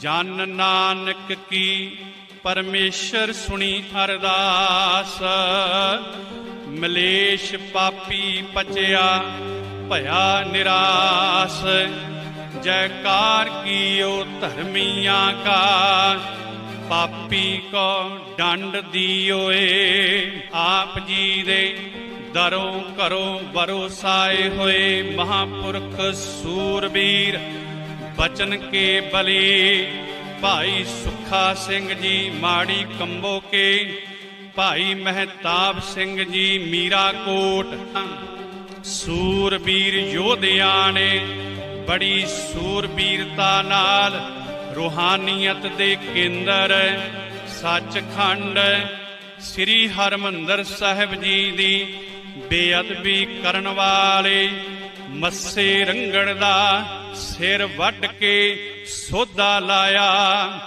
ਜਨ ਨਾਨਕ ਕੀ ਪਰਮੇਸ਼ਰ ਸੁਣੀ ਅਰਦਾਸ। ਮਲੇਸ਼ ਪਾਪੀ ਪਚਿਆ ਭਇਆ ਨਿਰਾਸ। ਜੈਕਾਰ ਕੀਓ ਧਰਮੀਆਂ ਕਾ, ਪਾਪੀ ਕੋ ਡੰਡ ਦਿਓਏ। ਆਪ ਜੀ ਦੇ ਦਰੋਂ ਕਰੋ ਬਰੋਸਾਏ ਹੋਏ ਮਹਾਪੁਰਖ ਸੂਰਬੀਰ ਬਚਨ ਕੇ ਬਲੀ। ਭਾਈ ਸੁਖਾ ਸਿੰਘ ਜੀ, ਮਾੜੀ ਕੰਬੋ ਕੇ। ਭਾਈ ਮਹਿਤਾਬ ਸਿੰਘ ਜੀ, ਮੀਰਾ ਕੋਟ। ਸੂਰਬੀਰ ਯੋਧਿਆਂ ਨੇ ਬੜੀ ਸੂਰਬੀਰਤਾ ਨਾਲ ਰੂਹਾਨੀਅਤ ਦੇ ਕੇਂਦਰ ਸੱਚਖੰਡ ਸ੍ਰੀ ਹਰਮੰਦਰ ਸਾਹਿਬ ਜੀ ਦੀ ਬੇਅਦਬੀ ਕਰਨ ਵਾਲੇ ਮੱਸੇ ਰੰਗੜ ਦਾ ਸਿਰ ਵੱਢ ਕੇ ਸੋਧਾ ਲਾਇਆ।